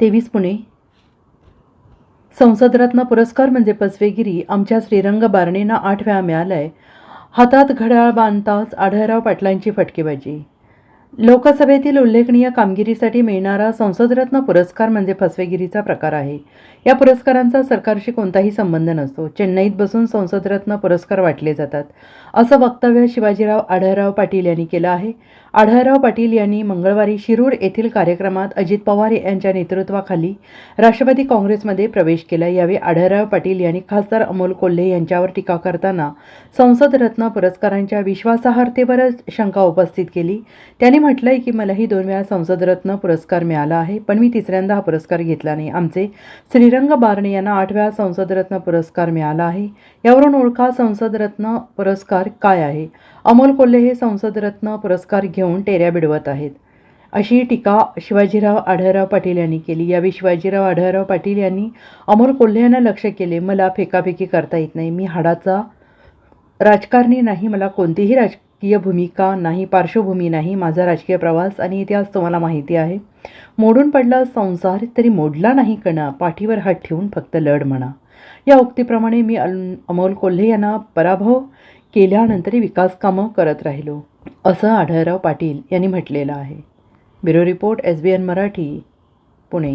तेवीस पुणे. संसदरत्न पुरस्कार म्हणजे पसवेगिरी आमच्या श्रीरंग बारणेंना आठ वेळा आहे हातात घड्याळ बांधताच आढळराव पाटलांची फटकेबाजी. लोकसभेतील उल्लेखनीय कामगिरीसाठी मिळणारा संसदरत्न पुरस्कार म्हणजे फसवेगिरीचा प्रकार आहे. या पुरस्कारांचा सरकारशी कोणताही संबंध नसतो. चेन्नईत बसून संसदरत्न पुरस्कार वाटले जातात. असं वक्तव्य शिवाजीराव आढळराव पाटील यांनी केलं आहे. आढळराव पाटील यांनी मंगळवारी शिरूर येथील कार्यक्रमात अजित पवार यांच्या नेतृत्वाखाली राष्ट्रवादी काँग्रेसमध्ये प्रवेश केला. यावेळी आढळराव पाटील यांनी खासदार अमोल कोल्हे यांच्यावर टीका करताना संसदरत्न पुरस्कारांच्या विश्वासार्हतेवरच शंका उपस्थित केली. त्यांनी म्हटलंय की मलाही दोन वेळा संसदरत्न पुरस्कार मिळाला आहे पण मी तिसऱ्यांदा हा पुरस्कार घेतला नाही. आमचे श्रीरंग बारणे यांना आठ वेळा संसदरत्न पुरस्कार मिळाला आहे. यावरून ओळखा संसदरत्न पुरस्कार काय आहे? अमोल कोल्हे हे संसदरत्न पुरस्कार घेऊन टेऱ्या बिडवत आहेत. अशी टीका शिवाजीराव आढळराव पाटील यांनी केली. यावेळी शिवाजीराव आढळराव पाटील यांनी अमोल कोल्हे यांना लक्ष केले. मला फेकाफेकी करता येत नाही. मी हाडाचा राजकारणी नाही. मला कोणतीही राजकीय भूमिका नाही पार्श्वभूमी नाही. माझा राजकीय प्रवास आणि इतिहास तुम्हाला माहिती आहे. मोडून पडला संसार तरी मोडला नाही कणा. पाठीवर हात ठेवून फक्त लढ म्हणा. या उक्तीप्रमाणे मी अमोल कोल्हे यांना पराभव केल्यानंतरही विकास कामं करत राहिलो असं आढळराव पाटील यांनी म्हटलेलं आहे. Bureau report S B N Marathi Pune.